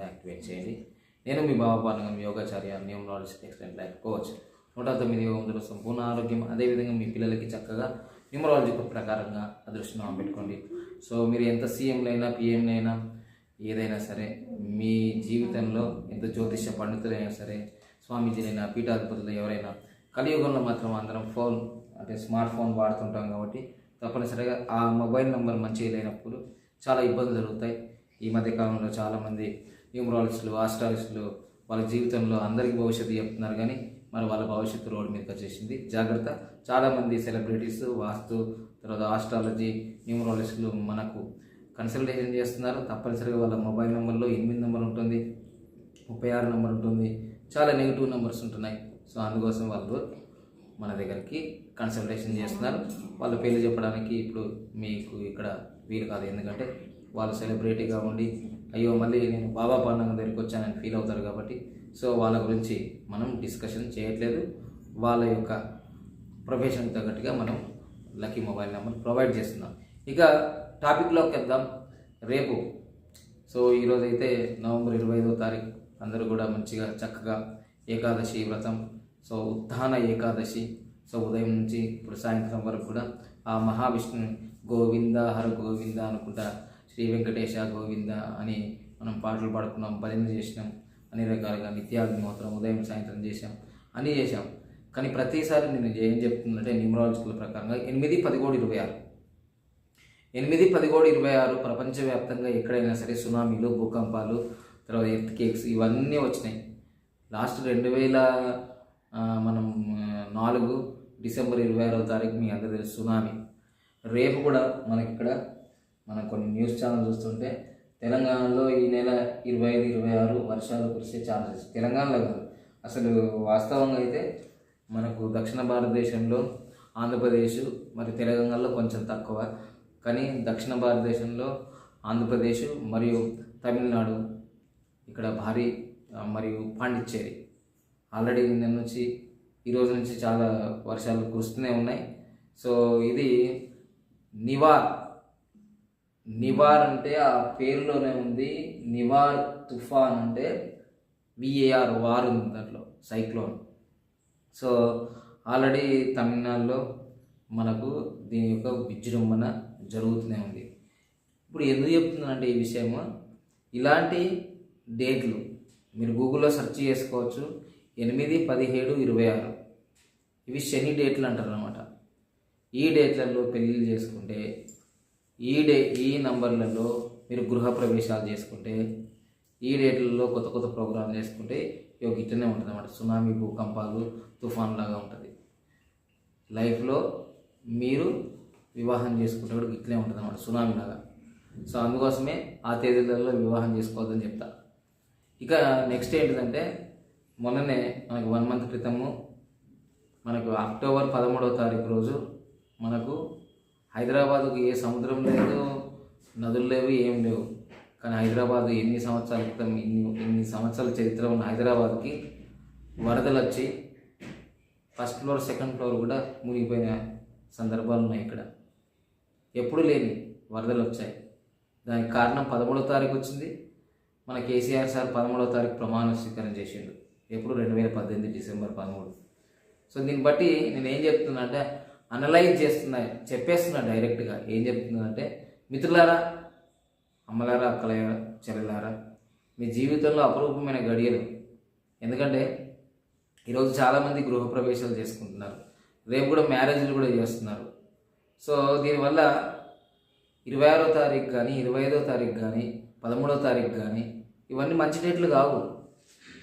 కూడా యాక్టివేట్ చేయండి. నేను మీ భావపాలనం యోగాచార్య న్యూమరాలజిస్ట్ ఎక్స్టెంట్ లైఫ్ కోచ్. నూట తొమ్మిది వందల సంపూర్ణ ఆరోగ్యం. అదేవిధంగా మీ పిల్లలకి చక్కగా న్యూమరాలజీ ప్రకారంగా అదృష్టం పెట్టుకోండి సో మీరు ఎంత సీఎంలైనా పిఎంలైనా ఏదైనా సరే మీ జీవితంలో ఎంత జ్యోతిష్య పండితులైనా సరే స్వామీజీలైనా పీఠాధిపతులు ఎవరైనా కలియుగంలో మాత్రం అందరం ఫోన్ అంటే స్మార్ట్ ఫోన్ వాడుతుంటాం కాబట్టి తప్పనిసరిగా ఆ మొబైల్ నెంబర్ మంచిగా లేనప్పుడు చాలా ఇబ్బందులు జరుగుతాయి. ఈ మధ్యకాలంలో చాలామంది న్యూమరాలజిస్టులు ఆస్ట్రాలజిస్టులు వాళ్ళ జీవితంలో అందరికీ భవిష్యత్తు చెప్తున్నారు కానీ మరి వాళ్ళ భవిష్యత్తు రోడ్డు మీదకి వచ్చేసింది. జాగ్రత్త. చాలామంది సెలబ్రిటీస్ వాస్తు తర్వాత ఆస్ట్రాలజీ న్యూమరాలజిస్టులు మనకు కన్సల్టేషన్ చేస్తున్నారు. తప్పనిసరిగా వాళ్ళ మొబైల్ నెంబర్లో ఎనిమిది నెంబర్ ఉంటుంది ముప్పై ఆరు నెంబర్ ఉంటుంది చాలా నెగిటివ్ నెంబర్స్ ఉంటున్నాయి. సో అందుకోసం వాళ్ళు మన దగ్గరికి కన్సల్టేషన్ చేస్తున్నారు. వాళ్ళ పేర్లు చెప్పడానికి ఇప్పుడు మీకు ఇక్కడ వీలు కాదు. ఎందుకంటే వాళ్ళు సెలబ్రిటీగా ఉండి అయ్యో మళ్ళీ నేను బాబా పండుగ దగ్గరికి వచ్చానని ఫీల్ అవుతారు కాబట్టి సో వాళ్ళ గురించి మనం డిస్కషన్ చేయట్లేదు. వాళ్ళ యొక్క ప్రొఫెషన్ తగ్గట్టుగా మనం లక్కీ మొబైల్ నెంబర్ ప్రొవైడ్ చేస్తున్నాం. ఇక టాపిక్లోకి వెళ్దాం. రేపు సో ఈరోజు అయితే నవంబర్ ఇరవై ఐదో తారీఖు అందరూ కూడా మంచిగా చక్కగా ఏకాదశి వ్రతం సో ఉత్థాన ఏకాదశి సో ఉదయం నుంచి ఇప్పుడు సాయంత్రం వరకు కూడా ఆ మహావిష్ణు గోవింద హర గోవింద అనుకుంటా శ్రీ వెంకటేశ గోవింద అని మనం పాటలు పాడుకున్నాం భజన చేసినాం అన్ని రకాలుగా నిత్యాగ్నిహోత్రం ఉదయం సాయంత్రం చేసాం అన్నీ చేసాం కానీ ప్రతిసారి నేను ఏం చెప్తుందంటే న్యూమరాలజికల్ ప్రకారంగా ఎనిమిది పదిహేడు ఇరవై ఆరు. ఎనిమిది పదిహేడు ఇరవై ఆరు ప్రపంచవ్యాప్తంగా ఎక్కడైనా సరే సునామీలు భూకంపాలు తర్వాత ఎర్త్ కేక్స్ ఇవన్నీ వచ్చినాయి. లాస్ట్ రెండు వేల మనం నాలుగు డిసెంబర్ ఇరవై ఆరో తారీఖు మీ అందరూ తెలుసు సునామీ. రేపు కూడా మనకి ఇక్కడ మనం కొన్ని న్యూస్ ఛానల్ చూస్తుంటే తెలంగాణలో ఈ నెల ఇరవై ఐదు ఇరవై ఆరు వర్షాలు కురిసే ఛాన్సెస్. తెలంగాణలో కాదు. అసలు వాస్తవంగా అయితే మనకు దక్షిణ భారతదేశంలో ఆంధ్రప్రదేశ్ మరి తెలంగాణలో కొంచెం తక్కువ. కానీ దక్షిణ భారతదేశంలో ఆంధ్రప్రదేశ్ మరియు తమిళనాడు ఇక్కడ భారీ మరియు పాండిచ్చేరి. ఆల్రెడీ నిన్న నుంచి ఈ రోజు నుంచి చాలా వర్షాలు కురుస్తూనే ఉన్నాయి. సో ఇది నివార్ నివార్ అంటే ఆ పేరులోనే ఉంది. నివార్ తుఫాన్ అంటే విఏఆర్ వార్ ఉంది దాంట్లో సైక్లోన్. సో ఆల్రెడీ తమిళనాడులో మనకు దీని యొక్క విజృంభణ జరుగుతూనే ఉంది. ఇప్పుడు ఎందుకు చెప్తున్నానంటే ఈ విషయము ఇలాంటి డేట్లు మీరు గూగుల్లో సెర్చ్ చేసుకోవచ్చు. ఎనిమిది పదిహేడు ఇరవై ఆరు. ఇవి శని డేట్లు అంటారు అనమాట ఈ డేట్లలో పెళ్ళిళ్ళు చేసుకుంటే ఈ డే ఈ నంబర్లలో మీరు గృహ ప్రవేశాలు చేసుకుంటే ఈ డేట్లలో కొత్త కొత్త ప్రోగ్రాం చేసుకుంటే ఇక ఇట్లనే ఉంటుంది అన్నమాట సునామీ భూకంపాలు తుఫాన్ లాగా ఉంటుంది. లైఫ్లో మీరు వివాహం చేసుకుంటే కూడా ఇట్లే ఉంటుంది అన్నమాట సునామీ లాగా సో అందుకోసమే ఆ తేదీలలో వివాహం చేసుకోవద్దని చెప్తా. ఇక నెక్స్ట్ ఏంటిదంటే మొన్ననే మనకు వన్ మంత్ క్రితము మనకు అక్టోబర్ పదమూడవ తారీఖు రోజు మనకు హైదరాబాద్కు ఏ సముద్రం లేదు నదులు లేవు ఏం లేవు. కానీ హైదరాబాద్ ఎన్ని సంవత్సరాల క్రితం ఇన్ని ఇన్ని సంవత్సరాల చరిత్ర ఉన్న హైదరాబాద్కి వరదలు వచ్చి ఫస్ట్ ఫ్లోర్ సెకండ్ ఫ్లోర్ కూడా మునిగిపోయిన సందర్భాలు ఉన్నాయి ఇక్కడ. ఎప్పుడు లేని వరదలు వచ్చాయి. దానికి కారణం పదమూడో తారీఖు వచ్చింది. మన కేసీఆర్ సార్ పదమూడో తారీఖు ప్రమాణ స్వీకారం చేసిండు. ఎప్పుడు? రెండు వేల పద్దెనిమిది డిసెంబర్ పదమూడు. సో దీన్ని బట్టి నేను ఏం చెప్తున్నా అంటే అనలైజ్ చేస్తున్నాయి చెప్పేస్తున్నాడు డైరెక్ట్గా. ఏం చెప్తుందంటే మిత్రులారా అమ్మలారా అక్కలారా చెల్లెలారా మీ జీవితంలో అపరూపమైన గడియలు. ఎందుకంటే ఈరోజు చాలామంది గృహప్రవేశాలు చేసుకుంటున్నారు. రేపు కూడా మ్యారేజ్లు కూడా చేస్తున్నారు. సో దీనివల్ల ఇరవై ఆరో తారీఖు కానీ ఇరవై ఐదో తారీఖు కానీ పదమూడో తారీఖు కానీ ఇవన్నీ మంచి డేట్లు కావు.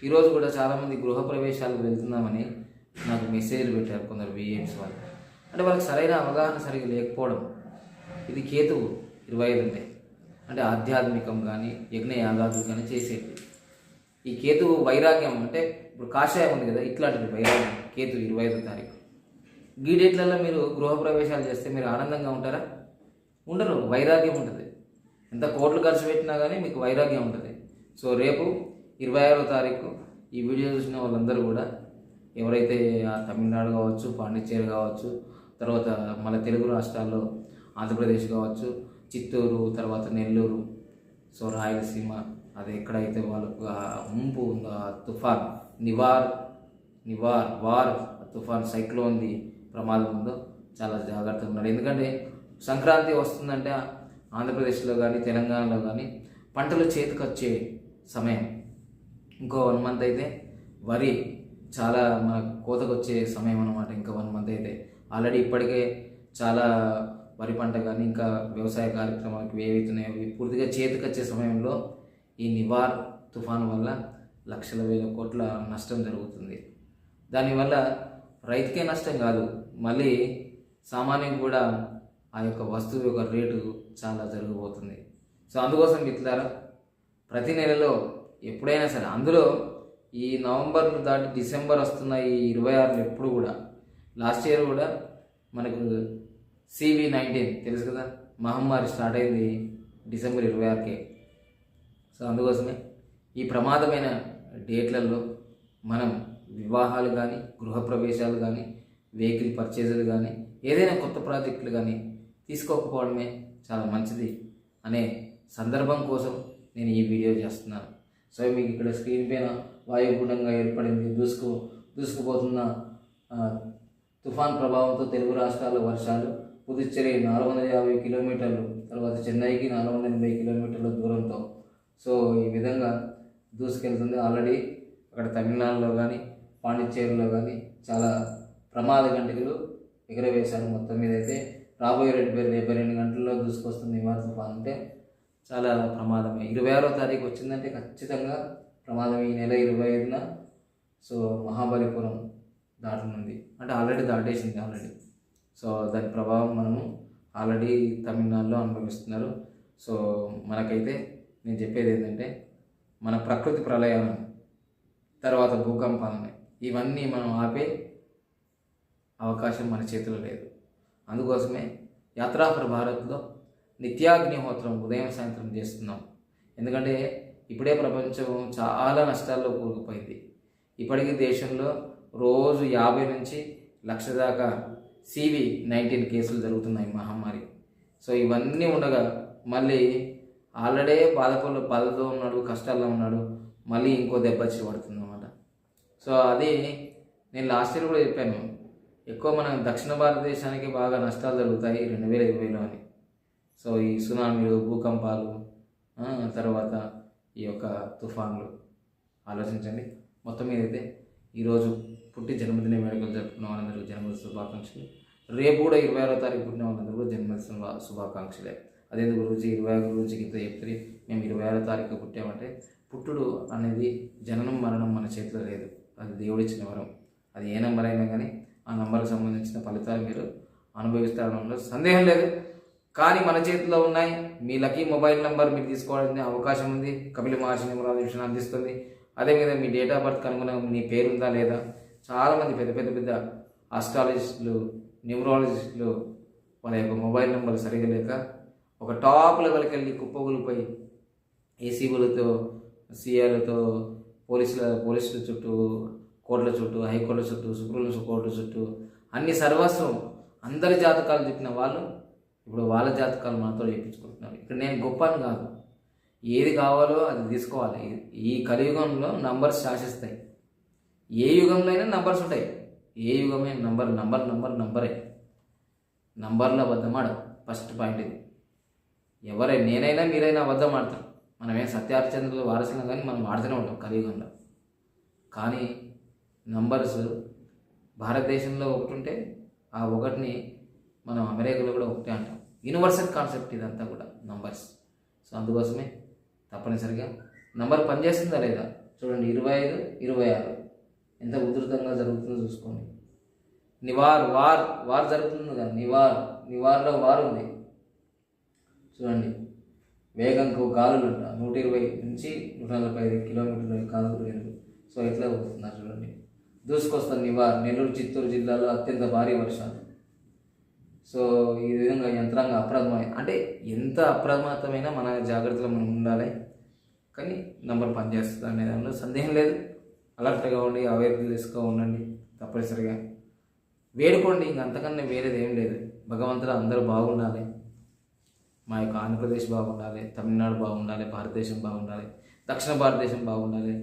ఈరోజు కూడా చాలామంది గృహప్రవేశాలకు వెళ్తున్నామని నాకు మెసేజ్లు పెట్టారు కొందరు విఎంస్ వాళ్ళు. అంటే వాళ్ళకి సరైన అవగాహన సరిగా లేకపోవడం. ఇది కేతువు ఇరవై ఐదు అంటే. అంటే ఆధ్యాత్మికం కానీ యజ్ఞ యాగాదులు కానీ చేసేది. ఈ కేతువు వైరాగ్యం అంటే ఇప్పుడు కాషాయం ఉంది కదా ఇట్లాంటిది వైరాగ్యం. కేతు ఇరవై ఐదో తారీఖు. ఈ డేట్లలో మీరు గృహప్రవేశాలు చేస్తే మీరు ఆనందంగా ఉంటారా? ఉండరు వైరాగ్యం ఉంటుంది. ఎంత కోట్లు ఖర్చు పెట్టినా కానీ మీకు వైరాగ్యం ఉంటుంది. సో రేపు ఇరవై ఆరో తారీఖు ఈ వీడియో చూసిన వాళ్ళందరూ కూడా ఎవరైతే తమిళనాడు కావచ్చు పాండిచ్చేరి కావచ్చు తర్వాత మన తెలుగు రాష్ట్రాల్లో ఆంధ్రప్రదేశ్ కావచ్చు చిత్తూరు తర్వాత నెల్లూరు. సో రాయలసీమ అది ఎక్కడైతే వాళ్ళకు ఉంపు ముంపు ఉందో ఆ తుఫాన్ నివార్ నివార్ వార్ తుఫాన్ సైక్లోన్ది ప్రమాదం ఉందో చాలా జాగ్రత్తగా ఉన్నారు ఎందుకంటే సంక్రాంతి వస్తుందంటే ఆంధ్రప్రదేశ్లో కానీ తెలంగాణలో కానీ పంటలు చేతికొచ్చే సమయం. ఇంకో వన్ మంత్ అయితే వరి చాలా మన కోతకు వచ్చే సమయం అనమాట ఇంకా వన్ మంత్ అయితే ఆల్రెడీ ఇప్పటికే చాలా వరి పంట కానీ ఇంకా వ్యవసాయ కార్యక్రమాలకు ఏవైతున్నాయో అవి పూర్తిగా చేతికొచ్చే సమయంలో ఈ నివార్ తుఫాను వల్ల లక్షల వేల కోట్ల నష్టం జరుగుతుంది. దానివల్ల రైతుకే నష్టం కాదు మళ్ళీ సామాన్యం కూడా ఆ యొక్క వస్తువు యొక్క రేటు చాలా జరిగిపోతుంది సో అందుకోసం మిత్రులారా ప్రతి నెలలో ఎప్పుడైనా సరే అందులో ఈ నవంబర్ దాటి డిసెంబర్ వస్తున్న ఈ ఇరవై ఆరు ఎప్పుడు కూడా లాస్ట్ ఇయర్ కూడా మనకు సివి నైన్టీన్ తెలుసు కదా? మహమ్మారి స్టార్ట్ అయింది డిసెంబర్ ఇరవై ఆరుకే. సో అందుకోసమే ఈ ప్రమాదమైన డేట్లలో మనం వివాహాలు కానీ గృహప్రవేశాలు కానీ వెహికల్ పర్చేజులు కానీ ఏదైనా కొత్త ప్రాజెక్టులు కానీ తీసుకోకపోవడమే చాలా మంచిది అనే సందర్భం కోసం నేను ఈ వీడియో చేస్తున్నాను. సో మీకు ఇక్కడ స్క్రీన్ పైన వాయుగుండంగా ఏర్పడింది దూసుకు దూసుకుపోతున్న తుఫాన్ ప్రభావంతో తెలుగు రాష్ట్రాల్లో వర్షాలు పుదుచ్చేరి నాలుగు వందల యాభై కిలోమీటర్లు తర్వాత చెన్నైకి నాలుగు వందల ఎనభై కిలోమీటర్ల దూరంతో. సో ఈ విధంగా దూసుకెళ్తుంది. ఆల్రెడీ అక్కడ తమిళనాడులో కానీ పాండిచ్చేరిలో కానీ చాలా ప్రమాద గంటకులు ఎగరవేశారు మొత్తం మీద అయితే. రాబోయే రెండు డెబ్బై రెండు గంటల్లో దూసుకొస్తుంది నివార్ తుఫాన్ అంటే చాలా ప్రమాదమే. ఇరవై ఆరో తారీఖు వచ్చిందంటే ఖచ్చితంగా ప్రమాదం ఈ నెల ఇరవై ఐదున సో మహాబలిపురం దాటనుంది. అంటే ఆల్రెడీ దాటేసింది ఆల్రెడీ సో దాని ప్రభావం మనము ఆల్రెడీ తమిళనాడులో అనుభవిస్తున్నారు. సో మనకైతే నేను చెప్పేది ఏంటంటే మన ప్రకృతి ప్రళయాలను తర్వాత భూకంపాలని ఇవన్నీ మనం ఆపే అవకాశం మన చేతిలో లేదు. అందుకోసమే యాత్రాఫర్ భారత్లో నిత్యాగ్నిహోత్రం ఉదయం సాయంత్రం చేస్తున్నాం. ఎందుకంటే ఇప్పుడే ప్రపంచం చాలా నష్టాల్లో కూరుకుపోయింది. ఇప్పటికీ దేశంలో రోజు యాభై నుంచి లక్ష దాకా సివి నైన్టీన్ కేసులు జరుగుతున్నాయి మహమ్మారి. సో ఇవన్నీ ఉండగా మళ్ళీ ఆల్రెడీ బాధపడు బాధతో ఉన్నాడు కష్టాల్లో ఉన్నాడు మళ్ళీ ఇంకో దెబ్బ వచ్చి పడుతుంది అనమాట సో అది నేను లాస్ట్ ఇయర్ కూడా చెప్పాను. ఎక్కువ మన దక్షిణ భారతదేశానికి బాగా నష్టాలు జరుగుతాయి రెండు వేల ఇరవైలో అని. సో ఈ సునామీలు భూకంపాలు తర్వాత ఈ యొక్క తుఫాన్లు. ఆలోచించండి. మొత్తం మీద అయితే ఈరోజు పుట్టి జన్మదిన వేడుకలు జరుపుకున్న. వాళ్ళందరికీ జన్మదిన శుభాకాంక్షలు. రేపు కూడా ఇరవై ఆరో తారీఖు పుట్టిన వాళ్ళందరూ కూడా జన్మదిన శుభాకాంక్షలే. అదేందుకు గురించి ఇరవై ఆరు గురించి ఇంత చెప్తే మేము ఇరవై ఆరో తారీఖు పుట్టామంటే పుట్టుడు అనేది జననం మరణం మన చేతిలో లేదు. అది దేవుడిచ్చిన వరం. అది ఏ నెంబర్ అయినా కానీ ఆ నెంబర్కి సంబంధించిన ఫలితాలు మీరు అనుభవిస్తారనడంలో సందేహం లేదు. కానీ మన చేతిలో ఉన్నాయి. మీ లక్కీ మొబైల్ నెంబర్ మీరు తీసుకోవాల్సిన అవకాశం ఉంది. కపిల మహర్షి విషయాన్ని అందిస్తుంది. అదేవిధంగా మీ డేట్ ఆఫ్ బర్త్ కనుగొన మీ పేరు ఉందా లేదా? చాలామంది పెద్ద పెద్ద పెద్ద ఆస్ట్రాలజిస్టులు న్యూమరాలజిస్టులు వాళ్ళ యొక్క మొబైల్ నెంబర్లు సరిగా లేక ఒక టాప్ లెవెల్కి వెళ్ళి కుప్పగులిపోయి ఏసీబులతో సీఆర్లతో పోలీసుల పోలీసుల చుట్టూ కోర్టుల చుట్టూ హైకోర్టుల చుట్టూ సుప్రీం కోర్టుల చుట్టూ అన్ని సర్వస్వం అందరి జాతకాలు చెప్పిన వాళ్ళు ఇప్పుడు వాళ్ళ జాతకాలు మనతో చెప్పించుకుంటున్నారు. ఇక్కడ నేను గొప్ప అని కాదు. ఏది కావాలో అది తీసుకోవాలి. ఈ కలియుగంలో నంబర్స్ శాసిస్తాయి. ఏ యుగంలో అయినా నంబర్స్ ఉంటాయి. ఏ యుగమైన నంబర్ నంబర్ నంబర్ నంబరే. నంబర్లో అబద్ధం ఆడవు. ఫస్ట్ పాయింట్ ఇది. ఎవరై నేనైనా మీరైనా అబద్ధం ఆడతాం. మనమేం సత్యార్చంద్రుల వారసులం కానీ మనం ఆడుతూనే ఉంటాం కలియుగంలో. కానీ నంబర్స్ భారతదేశంలో ఒకటి ఉంటే ఆ ఒకటిని మనం అమెరికాలో కూడా ఒకటే అంటాం. యూనివర్సల్ కాన్సెప్ట్ ఇదంతా కూడా నంబర్స్. సో అందుకోసమే తప్పనిసరిగా నంబర్ పనిచేస్తుందా లేదా? చూడండి ఇరవై ఐదు ఇరవై ఆరు. ఎంత ఉధృతంగా జరుగుతుందో చూసుకోండి. నివార్ వార్ వార్ జరుగుతుంది కదా నివార్ నివార్లో వార్ ఉంది. చూడండి. వేగంకు గాలులు నూట ఇరవై నుంచి నూట నలభై ఐదు కిలోమీటర్ల గాలులు సో ఎట్లా పోతున్నారు చూడండి. దూసుకొస్తాను నివార్ నెల్లూరు చిత్తూరు జిల్లాలో అత్యంత భారీ వర్షాలు. సో ఈ విధంగా యంత్రాంగ అప్రమత్తమై అంటే ఎంత అప్రమత్తమైనా మన జాగ్రత్తలో మనం ఉండాలి. కానీ నంబర్ పనిచేస్తుంది అనే దానిలో సందేహం లేదు. అలర్ట్గా ఉండి అవేర్నెస్గా ఉండండి తప్పనిసరిగా. వేడుకోండి ఇంక అంతకన్నా వేరేది ఏం లేదు. భగవంతుడు అందరూ బాగుండాలి. మా యొక్క ఆంధ్రప్రదేశ్ బాగుండాలి తమిళనాడు బాగుండాలి భారతదేశం బాగుండాలి దక్షిణ భారతదేశం బాగుండాలి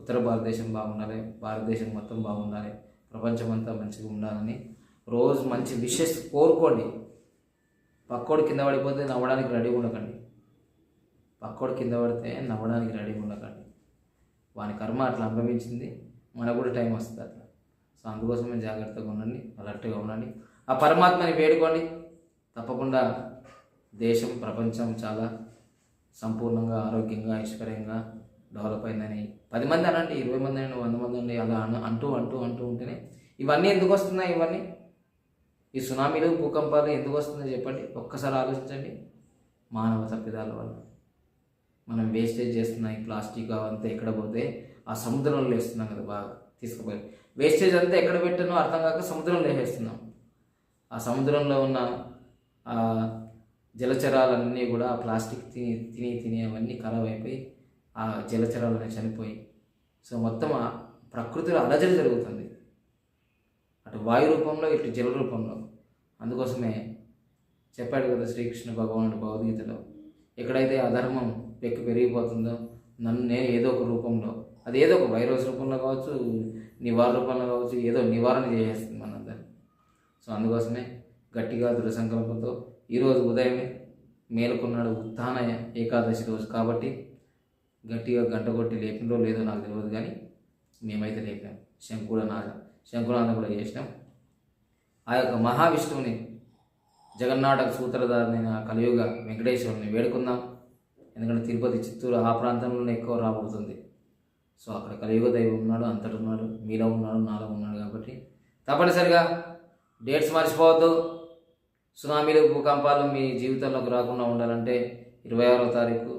ఉత్తర భారతదేశం బాగుండాలి భారతదేశం మొత్తం బాగుండాలి ప్రపంచం అంతా మంచిగా ఉండాలని రోజు మంచి విషెస్ కోరుకోండి. పక్కోడు కింద పడిపోతే నవ్వడానికి రెడీగా ఉండకండి. పక్కోడు కింద పడితే నవ్వడానికి రెడీగా ఉండకండి. వాని కర్మ అట్లా అనుభవించింది మనకు కూడా టైం వస్తుంది అట్లా. సో అందుకోసమే జాగ్రత్తగా ఉండండి అలర్ట్గా ఉండండి. ఆ పరమాత్మని వేడుకోండి. తప్పకుండా దేశం ప్రపంచం చాలా సంపూర్ణంగా ఆరోగ్యంగా ఐశ్వర్యంగా డెవలప్ అయిందని. పది మంది అనండి ఇరవై మంది అండి వంద మంది అండి అలా అను అంటూ అంటూ అంటూ ఉంటేనే ఇవన్నీ ఎందుకు వస్తున్నాయి ఇవన్నీ? ఈ సునామీలు భూకంపాలు ఎందుకు వస్తుందో చెప్పండి. ఒక్కసారి ఆలోచించండి. మానవ తప్పిదాల వల్ల. మనం వేస్టేజ్ చేస్తున్నాం ఈ ప్లాస్టిక్ అవంతా ఎక్కడ పోతే ఆ సముద్రంలో వేస్తున్నాం కదా బాగా తీసుకుపోయి. వేస్టేజ్ అంతా ఎక్కడ పెట్టానో అర్థం కాక సముద్రంలో వేసేస్తున్నాం. ఆ సముద్రంలో ఉన్న ఆ జలచరాలన్నీ కూడా ఆ ప్లాస్టిక్ తిని తిని తిని అవన్నీ ఖరాబ్ అయిపోయి ఆ జలచరాలన్నీ చనిపోయి. సో మొత్తం ఆ ప్రకృతిలో అలజడి జరుగుతుంది. అటు వాయు రూపంలో ఇటు జల రూపంలో. అందుకోసమే చెప్పాడు కదా శ్రీకృష్ణ భగవానుడు భగవద్గీతలో ఎక్కడైతే అధర్మం పెక్కి పెరిగిపోతుందో నన్ను నేను ఏదో ఒక రూపంలో అది ఏదో ఒక వైరస్ రూపంలో కావచ్చు నివారణ రూపంలో కావచ్చు ఏదో నివారణ చేసేస్తుంది మనందరినీ సో అందుకోసమే గట్టిగా దృఢ సంకల్పంతో ఈరోజు ఉదయమే మేలుకున్నాడు ఉత్థాన ఏకాదశి రోజు కాబట్టి గట్టిగా గంట కొట్టి లేపినో లేదో నాకు తెలియదు కానీ మేమైతే లేపాం. శంకుడ నా శంకునాథం కూడా చేసినాం. ఆ యొక్క మహావిష్ణువుని జగన్నాటక సూత్రధారైన కలియుగ వెంకటేశ్వరుని వేడుకుందాం. ఎందుకంటే తిరుపతి చిత్తూరు ఆ ప్రాంతంలోనే ఎక్కువ రాబడుతుంది సో అక్కడ కలియుగ దైవం ఉన్నాడు అంతటి ఉన్నాడు మీలో ఉన్నాడు నాలో ఉన్నాడు కాబట్టి తప్పనిసరిగా డేట్స్ మర్చిపోవద్దు. సునామీలు భూకంపాలు మీ జీవితంలోకి రాకుండా ఉండాలంటే ఇరవై ఆరో తారీఖు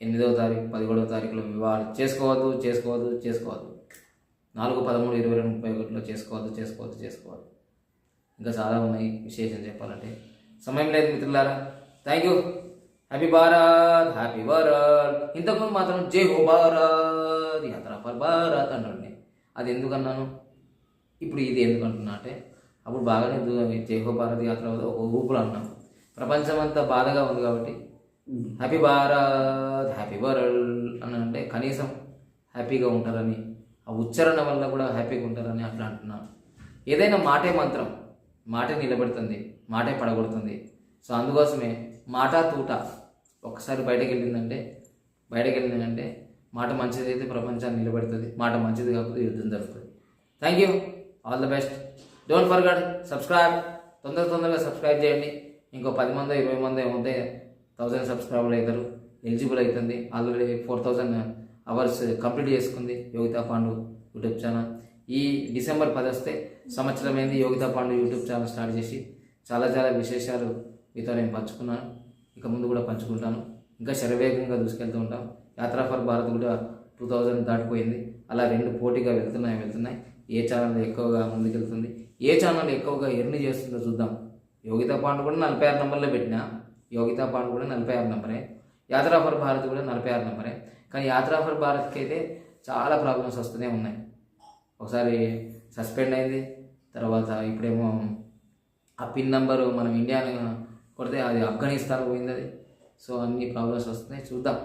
ఎనిమిదవ తారీఖు పదిహేడవ తారీఖులో వివాహాలు చేసుకోవద్దు చేసుకోవద్దు చేసుకోవద్దు. నాలుగు పదమూడు ఇరవై రెండు ముప్పై ఒకటిలో చేసుకోవద్దు చేసుకోవద్దు చేసుకోవద్దు. ఇంకా చాలా ఉన్నాయి విశేషం చెప్పాలంటే. సమయం లేదు మిత్రులారా. Thank you happy Bharat happy Bharat ఇంతకుముందు మాత్రం జై హో భారత్ యాత్ర ఫర్ భారత్ అన్నాడు నేను అది ఎందుకన్నాను ఇప్పుడు ఇది ఎందుకు అంటున్నా అంటే అప్పుడు బాగానే జై హో భారత్ యాత్ర ఊపులు అన్నాం. ప్రపంచం అంతా బాధగా ఉంది కాబట్టి హ్యాపీ భారత్ హ్యాపీ వరల్డ్ అని అంటే కనీసం హ్యాపీగా ఉంటారని ఆ ఉచ్చారణ వల్ల కూడా హ్యాపీగా ఉంటారని అట్లా అంటున్నాను ఏదైనా మాటే మంత్రం మాటే నిలబెడుతుంది మాటే పడగొడుతుంది. సో అందుకోసమే మాట తూట ఒక్కసారి బయటకు వెళ్ళిందంటే బయటకు వెళ్ళిందంటే మాట మంచిది అయితే ప్రపంచాన్ని నిలబెడుతుంది మాట మంచిది కాకపోతే యుద్ధం జరుగుతుంది. Thank you all the best don't forget subscribe తొందర తొందరగా సబ్స్క్రైబ్ చేయండి. ఇంకో పది మంది ఇరవై మంది ఉంటే థౌజండ్ సబ్స్క్రైబర్లు అవుతారు. ఎలిజిబుల్ అవుతుంది. Already four thousand hours complete చేసుకుంది యోగితా పాండు యూట్యూబ్ ఛానల్. ఈ డిసెంబర్ పది వస్తే సంవత్సరమైంది Yogita Pandu YouTube channel start చేసి చాలా చాలా విశేషాలు మీతో నేను పంచుకున్నాను. ఇక ముందు కూడా పంచుకుంటాను. ఇంకా శరవేగంగా దూసుకెళ్తూ ఉంటాం. యాత్రా ఫర్ భారత్ కూడా టూ థౌజండ్ దాటిపోయింది. అలా రెండు పోటీగా వెళ్తున్నాయి వెళ్తున్నాయి. ఏ ఛానల్ ఎక్కువగా ముందుకెళ్తుంది? ఏ ఛానల్ ఎక్కువగా ఎర్ని చేస్తుందో చూద్దాం. యోగితా పాండు కూడా నలభై ఆరు నెంబర్లో పెట్టినా. యోగితా పాండు కూడా నలభై ఆరు నెంబరే. యాత్రా ఫర్ భారత్ కూడా నలభై ఆరు నెంబరే. కానీ యాత్రా ఫర్ భారత్కి అయితే చాలా ప్రాబ్లమ్స్ వస్తూనే ఉన్నాయి. ఒకసారి సస్పెండ్ అయింది. తర్వాత ఇప్పుడేమో ఆ పిన్ నెంబరు మనం ఇండియాను కొడితే అది ఆఫ్ఘనిస్తాన్ పోయింది అది సో అన్ని ప్రాబ్లమ్స్ వస్తున్నాయి. చూద్దాం.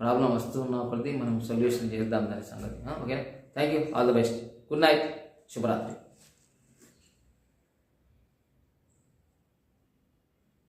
ప్రాబ్లం వస్తున్న కొద్ది మనం సొల్యూషన్ చేద్దాం దాని సంగతి. Okay thank you all the best good night శుభరాత్రి